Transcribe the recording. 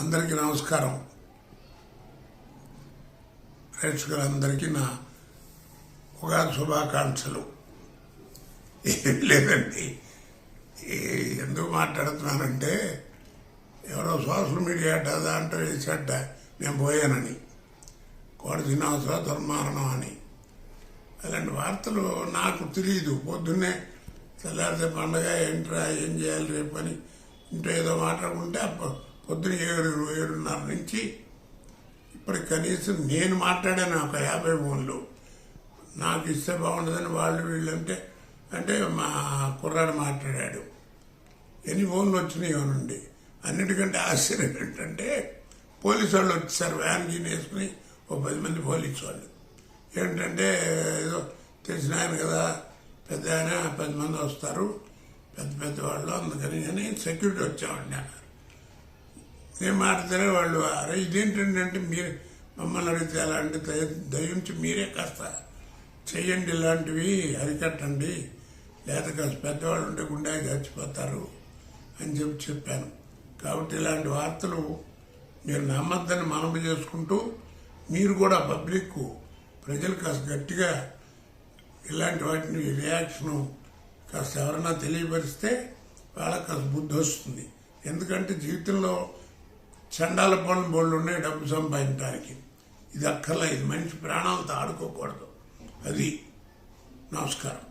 అందరికీ నమస్కారం. ప్రేక్షకులందరికీ నా ఉగాది శుభాకాంక్షలు. ఏం లేదండి. ఎందుకు మాట్లాడుతున్నానంటే ఎవరో సోషల్ మీడియా అట్ట దాంట్లో వేసేట నేను పోయానని. కోడి శ్రీనివాసరావు దుర్మారణం అని. అలాంటి వార్తలు నాకు తెలియదు పొద్దున్నే తెల్లారితే పండగ ఏంట్రా ఏం చేయాలి రేపు అని ఇంట్లో ఏదో మాట్లాడుకుంటే పొద్దున ఏడు ఏడున్నర నుంచి ఇప్పటికి కనీసం నేను మాట్లాడాను ఒక యాభై ఫోన్లు. నాకు ఇస్తే బాగుంటుందని వాళ్ళు వీళ్ళంటే అంటే మా కుర్రాడు మాట్లాడాడు. ఎన్ని ఫోన్లు వచ్చినాయి నుండి. అన్నిటికంటే ఆశ్చర్యం ఏంటంటే పోలీసు వాళ్ళు వచ్చేసారు వ్యాన్ గీన్ వేసుకుని ఓ పది మంది పోలీసు వాళ్ళు ఏంటంటే ఏదో తెలిసిన ఆయన కదా పెద్ద ఆయన పది మంది వస్తారు. పెద్ద పెద్ద వాళ్ళు అందుకని అని సెక్యూరిటీ వచ్చామండి అన్నారు. నేను మాట్లాడితేనే వాళ్ళు అరే ఇదేంటండి అంటే మీరు మమ్మల్ని అడిగితే అలాంటి దయ దయించి మీరే కాస్త చెయ్యండి ఇలాంటివి అరికట్టండి. లేదా కాస్త పెద్దవాళ్ళు ఉంటే గుండె చచ్చిపోతారు అని చెప్పి చెప్పాను. కాబట్టి ఇలాంటి వార్తలు మీరు నమ్మద్దని మనవి చేసుకుంటూ మీరు కూడా పబ్లిక్ ప్రజలు కాస్త గట్టిగా ఇలాంటి వాటిని రియాక్షను కాస్త ఎవరన్నా తెలియపరిస్తే వాళ్ళకి కాస్త బుద్ధి వస్తుంది. ఎందుకంటే జీవితంలో చండాల పనులు బోళ్ళు ఉన్నాయి డబ్బు సంపాదించడానికి ఇది అక్కర్లేదు. మనిషి ప్రాణాలతో ఆడుకోకూడదు. అది నమస్కారం.